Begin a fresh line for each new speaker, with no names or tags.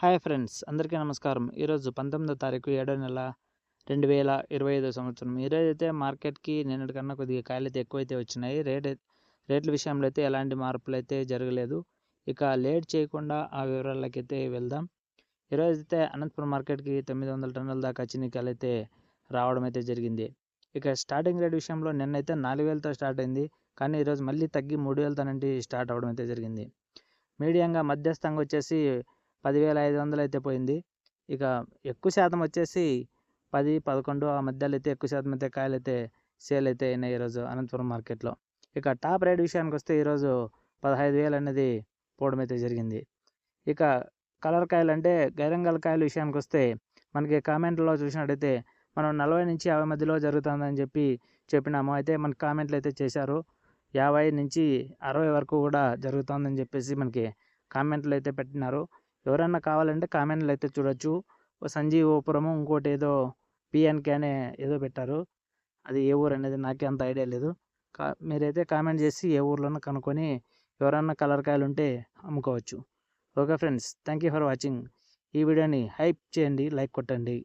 Hi friends అందరికీ నమస్కారం. ఈరోజు పంతొమ్మిదో తారీఖు ఏడో నెల రెండు వేల ఇరవై ఐదో సంవత్సరం ఈరోజైతే మార్కెట్కి మార్కెట్కి నిన్నటికన్నా కొద్దిగా కాయలు అయితే ఎక్కువైతే వచ్చినాయి. రేట్ రేట్ల విషయంలో అయితే ఎలాంటి మార్పులు అయితే జరగలేదు. ఇక లేట్ చేయకుండా ఆ వివరాలకైతే అయితే వెళ్దాం ఈరోజైతే అయితే అనంతపురం మార్కెట్కి తొమ్మిది వందల టన్నుల దాకా చిన్నికాయలు అయితే రావడం అయితే జరిగింది. ఇక స్టార్టింగ్ రేట్ విషయంలో నిన్నైతే నాలుగు వేలతో స్టార్ట్ అయింది. కానీ ఈరోజు మళ్ళీ తగ్గి మూడు వేలతో నుండి స్టార్ట్ అవ్వడం అయితే జరిగింది. మీడియంగా మధ్యస్థంగా వచ్చేసి పదివేల ఐదు వందలు అయితే పోయింది. ఇక ఎక్కువ శాతం వచ్చేసి పది పదకొండు ఆ మధ్యలో అయితే ఎక్కువ శాతం అయితే కాయలు అయితే సేల్ అయితే అయినాయి ఈరోజు అనంతపురం మార్కెట్లో. ఇక టాప్ రేట్ విషయానికి వస్తే ఈరోజు పదహైదు వేలు అనేది పోవడం అయితే జరిగింది. ఇక కలర్ కాయలు అంటే గైరంగల్ కాయల విషయానికి వస్తే మనకి కామెంట్లో చూసినట్టయితే మనం నలభై నుంచి యాభై మధ్యలో జరుగుతుందని చెప్పి చెప్పినాము. అయితే మన కామెంట్లు అయితే చేశారు. యాభై నుంచి అరవై వరకు కూడా జరుగుతుందని చెప్పేసి మనకి కామెంట్లు అయితే పెట్టినారు. ఎవరన్నా కావాలంటే కామెంట్లు అయితే చూడొచ్చు. సంజీవపురము ఇంకోటి ఏదో పిఎన్కే అనే ఏదో పెట్టారు. అది ఏ ఊరు అనేది నాకే అంత ఐడియా లేదు. కా మీరైతే కామెంట్ చేసి ఏ ఊర్లోనో కనుక్కొని ఎవరన్నా కలర్ కాయలు ఉంటే అమ్ముకోవచ్చు. Okay friends thank you for watching. ఈ వీడియోని హైప్ చేయండి లైక్ కొట్టండి.